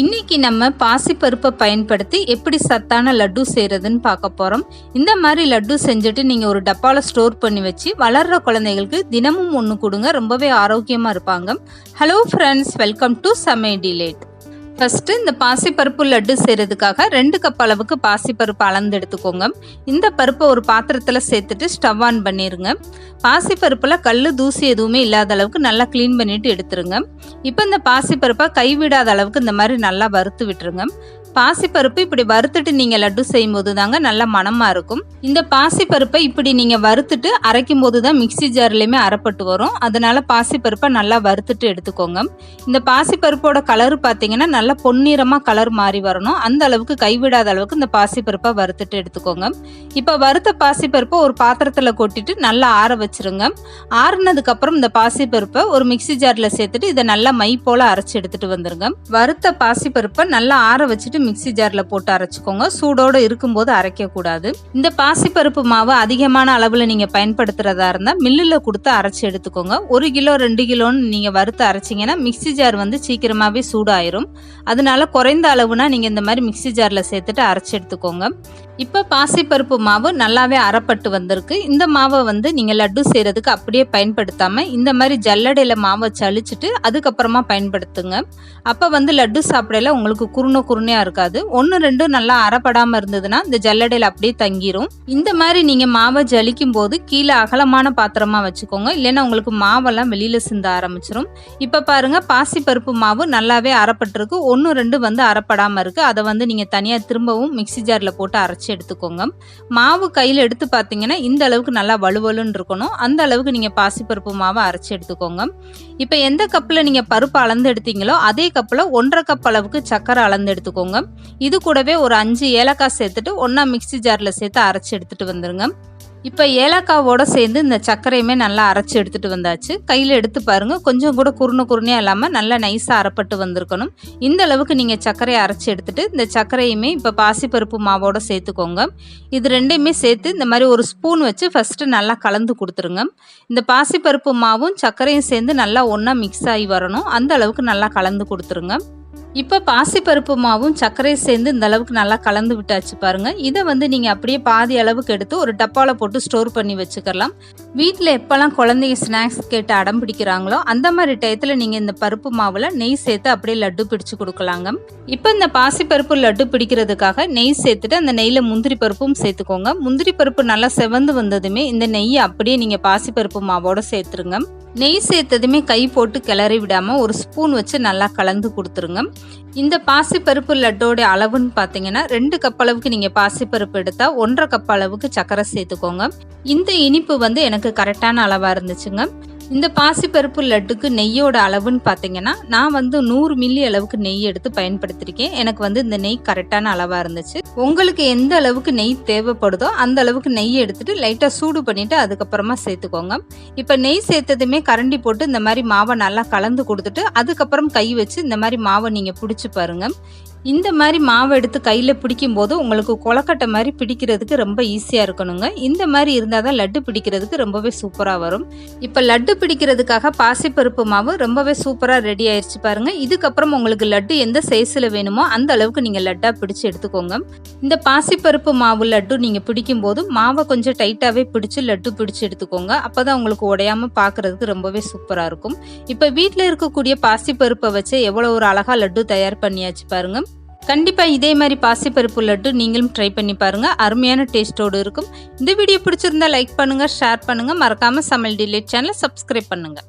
இன்னைக்கு நம்ம பாசிப்பருப்பை பயன்படுத்தி எப்படி சத்தான லட்டு செய்கிறதுன்னு பார்க்க போகிறோம் இந்த மாதிரி லட்டு செஞ்சுட்டு நீங்கள் ஒரு டப்பாவில் ஸ்டோர் பண்ணி வச்சு வளர்கிற குழந்தைகளுக்கு தினமும் ஒன்று கொடுங்க. ரொம்பவே ஆரோக்கியமாக இருப்பாங்க. ஹலோ ஃப்ரெண்ட்ஸ் வெல்கம் டு சமே டிலேட் ஃபஸ்ட்டு இந்த பாசிப்பருப்பு லட்டு செய்கிறதுக்காக ரெண்டு கப் அளவுக்கு பாசிப்பருப்பு அளந்து எடுத்துக்கோங்க. இந்த பருப்பை ஒரு பாத்திரத்தில் சேர்த்துட்டு ஸ்டவ் ஆன் பண்ணிடுங்க பாசிப்பருப்பில் கல் தூசி எதுவுமே இல்லாத அளவுக்கு நல்லா க்ளீன் பண்ணிட்டு எடுத்துருங்க. இப்போ இந்த பாசிப்பருப்பை கைவிடாத அளவுக்கு இந்த மாதிரி நல்லா வறுத்து விட்டுருங்க. பாசிப்பருப்பு இப்படி வறுத்துட்டு நீங்கள் லட்டு செய்யும்போது தாங்க நல்ல மணமாக இருக்கும். இந்த பாசிப்பருப்பை இப்படி நீங்கள் வறுத்துட்டு அரைக்கும் போது தான் மிக்சி ஜார்லேயுமே அரைப்பட்டு வரும். அதனால பாசிப்பருப்பை நல்லா வறுத்துட்டு எடுத்துக்கோங்க. இந்த பாசிப்பருப்போட கலர் பார்த்தீங்கன்னா நல்லா பொன்னிறமாக கலர் மாறி வரணும். அந்த அளவுக்கு கைவிடாத அளவுக்கு இந்த பாசிப்பருப்பை வறுத்துட்டு எடுத்துக்கோங்க. இப்போ வறுத்த பாசிப்பருப்பை ஒரு பாத்திரத்தில் கொட்டிட்டு நல்லா ஆற வச்சிருங்க. ஆறுனதுக்கப்புறம் இந்த பாசிப்பருப்பை ஒரு மிக்சி ஜாரில் சேர்த்துட்டு இதை நல்லா மை போல் அரைச்சி எடுத்துகிட்டு வந்துருங்க. வறுத்த பாசிப்பருப்பை நல்லா ஆற வச்சுட்டு மிக்சி ஜாரில் போட்டு அரைச்சிக்கோங்க. சூடோடு இருக்கும்போது அரைக்கக்கூடாது. இந்த பாசிப்பருப்பு மாவு அதிகமான அளவில் நீங்கள் பயன்படுத்துகிறதா இருந்தால் மில்லில் கொடுத்து அரைச்சி எடுத்துக்கோங்க. ஒரு கிலோ ரெண்டு கிலோன்னு நீங்கள் வறுத்து அரைச்சிங்கன்னா மிக்சி ஜார் வந்து சீக்கிரமாகவே சூடாயிரும். அதனால குறைந்த அளவுனா நீங்கள் இந்த மாதிரி மிக்சி ஜாரில் சேர்த்துட்டு அரைச்சி எடுத்துக்கோங்க. இப்போ பாசிப்பருப்பு மாவு நல்லாவே அறப்பட்டு வந்திருக்கு. இந்த மாவை வந்து நீங்கள் லட்டு செய்கிறதுக்கு அப்படியே பயன்படுத்தாமல் இந்த மாதிரி ஜல்லடையில் மாவை சலிச்சிட்டு அதுக்கப்புறமா பயன்படுத்துங்க. அப்போ வந்து லட்டு சாப்பிடையில உங்களுக்கு குருணை குருணையாக இருக்காது. ஒன்று ரெண்டு நல்லா அறப்படாமல் இருந்ததுன்னா இந்த ஜல்லடையில் அப்படியே தங்கிரும். இந்த மாதிரி நீங்கள் மாவை ஜலிக்கும் போது கீழே அகலமான பாத்திரமாக வச்சுக்கோங்க. இல்லைன்னா உங்களுக்கு மாவெல்லாம் வெளியில் சிந்த ஆரம்பிச்சிரும். இப்போ பாருங்கள் பாசிப்பருப்பு மாவு நல்லாவே அறப்பட்டிருக்கு ஒன்று ரெண்டு வந்து அரைப்படாமல் இருக்குது அதை வந்து நீங்கள் தனியாக திரும்பவும் மிக்சி ஜாரில் போட்டு அரைச்சி எடுத்துக்கோங்க. மாவு கையில் எடுத்து பார்த்தீங்கன்னா இந்த அளவுக்கு நல்லா வலுவலுன்னு இருக்கணும். அந்த அளவுக்கு நீங்கள் பாசிப்பருப்பு மாவை அரைச்சி எடுத்துக்கோங்க. இப்போ எந்த கப்பில் நீங்கள் பருப்பு அளந்து எடுத்தீங்களோ அதே கப்பில் ஒன்றரை கப் அளவுக்கு சக்கரை அளந்து எடுத்துக்கோங்க. இது கூடவே ஒரு அஞ்சு ஏலக்காய் சேர்த்துட்டு ஒன்றா மிக்சி ஜாரில் சேர்த்து அரைச்சி எடுத்துகிட்டு வந்துருங்க. இப்போ ஏலக்காவோட சேர்ந்து இந்த சர்க்கரையுமே நல்லா அரைச்சி எடுத்துகிட்டு வந்தாச்சு. கையில் எடுத்து பாருங்கள் கொஞ்சம் கூட குருணை குருணையாக இல்லாமல் நல்லா நைஸாக அரைப்பட்டு வந்திருக்கணும். இந்த அளவுக்கு நீங்கள் சர்க்கரையை அரைச்சி எடுத்துட்டு இந்த சர்க்கரையுமே இப்போ பாசிப்பருப்பு மாவோட சேர்த்துக்கோங்க. இது ரெண்டையுமே சேர்த்து இந்த மாதிரி ஒரு ஸ்பூன் வச்சு ஃபஸ்ட்டு நல்லா கலந்து கொடுத்துருங்க. இந்த பாசிப்பருப்பு மாவும் சர்க்கரையும் சேர்ந்து நல்லா ஒன்றா மிக்ஸ் ஆகி வரணும். அந்த அளவுக்கு நல்லா கலந்து கொடுத்துருங்க. இப்போ பாசிப்பருப்பு மாவும் சர்க்கரை சேர்ந்து இந்த அளவுக்கு நல்லா கலந்து விட்டாச்சு பாருங்க. இதை வந்து நீங்கள் அப்படியே பாதி அளவுக்கு எடுத்து ஒரு டப்பாவில் போட்டு ஸ்டோர் பண்ணி வச்சுக்கலாம். வீட்டில் எப்போல்லாம் குழந்தைங்க ஸ்நாக்ஸ் கேட்டு அடம் பிடிக்கிறாங்களோ அந்த மாதிரி டயத்தில் நீங்கள் இந்த பருப்பு மாவில் நெய் சேர்த்து அப்படியே லட்டு பிடிச்சு கொடுக்கலாங்க. இப்போ இந்த பாசிப்பருப்பு லட்டு பிடிக்கிறதுக்காக நெய் சேர்த்துட்டு அந்த நெய்யில் முந்திரி பருப்பும் சேர்த்துக்கோங்க. முந்திரி பருப்பு நல்லா செவந்து வந்ததுமே இந்த நெய்யை அப்படியே நீங்கள் பாசிப்பருப்பு மாவோட சேர்த்துருங்க. நெய் சேர்த்ததுமே கை போட்டு கிளறி விடாமல் ஒரு ஸ்பூன் வச்சு நல்லா கலந்து கொடுத்துருங்க. இந்த பாசிப்பருப்பு லட்டோட அளவுன்னு பார்த்தீங்கன்னா ரெண்டு கப் அளவுக்கு நீங்கள் பாசிப்பருப்பு எடுத்தால் ஒன்றரை கப் அளவுக்கு சர்க்கரை சேர்த்துக்கோங்க. இந்த இனிப்பு வந்து எனக்கு கரெக்டான அளவாக இருந்துச்சுங்க. இந்த பாசிப்பருப்பு லட்டுக்கு நெய்யோட அளவுன்னு பார்த்தீங்கன்னா நான் வந்து நூறு மில்லி அளவுக்கு நெய் எடுத்து பயன்படுத்தியிருக்கேன் எனக்கு வந்து இந்த நெய் கரெக்டான அளவாக இருந்துச்சு. உங்களுக்கு எந்த அளவுக்கு நெய் தேவைப்படுதோ அந்த அளவுக்கு நெய் எடுத்துட்டு லைட்டாக சூடு பண்ணிட்டு அதுக்கப்புறமா சேர்த்துக்கோங்க. இப்போ நெய் சேர்த்ததுமே கரண்டி போட்டு இந்த மாதிரி மாவை நல்லா கலந்து கொடுத்துட்டு அதுக்கப்புறம் கை வச்சு இந்த மாதிரி மாவை நீங்கள் பிடிச்சி பாருங்க. இந்த மாதிரி மாவை எடுத்து கையில் பிடிக்கும் போது உங்களுக்கு கொலக்கட்டை மாதிரி பிடிக்கிறதுக்கு ரொம்ப ஈஸியாக இருக்கணுங்க. இந்த மாதிரி இருந்தால் தான் லட்டு பிடிக்கிறதுக்கு ரொம்பவே சூப்பராக வரும். இப்போ லட்டு பிடிக்கிறதுக்காக பாசிப்பருப்பு மாவு ரொம்பவே சூப்பராக ரெடி ஆயிடுச்சு பாருங்கள் இதுக்கப்புறம் உங்களுக்கு லட்டு எந்த சைஸில் வேணுமோ அந்த அளவுக்கு நீங்கள் லட்டாக பிடிச்சி எடுத்துக்கோங்க. இந்த பாசிப்பருப்பு மாவு லட்டு நீங்கள் பிடிக்கும்போது மாவை கொஞ்சம் டைட்டாகவே பிடிச்சி லட்டு பிடிச்சி எடுத்துக்கோங்க. அப்போ தான் உங்களுக்கு உடையாமல் பார்க்குறதுக்கு ரொம்பவே சூப்பராக இருக்கும். இப்போ வீட்டில் இருக்கக்கூடிய பாசிப்பருப்பை வச்சு எவ்வளோ ஒரு அழகாக லட்டு தயார் பண்ணியாச்சு பாருங்கள் கண்டிப்பாக இதே மாதிரி பாசிப்பருப்பு லட்டு நீங்களும் ட்ரை பண்ணி பாருங்கள் அருமையான டேஸ்ட்டோடு இருக்கும். இந்த வீடியோ பிடிச்சிருந்தா லைக் பண்ணுங்கள் ஷேர் பண்ணுங்கள் மறக்காமல் சமையல் டிலேட் சேனலை சப்ஸ்கிரைப் பண்ணுங்கள்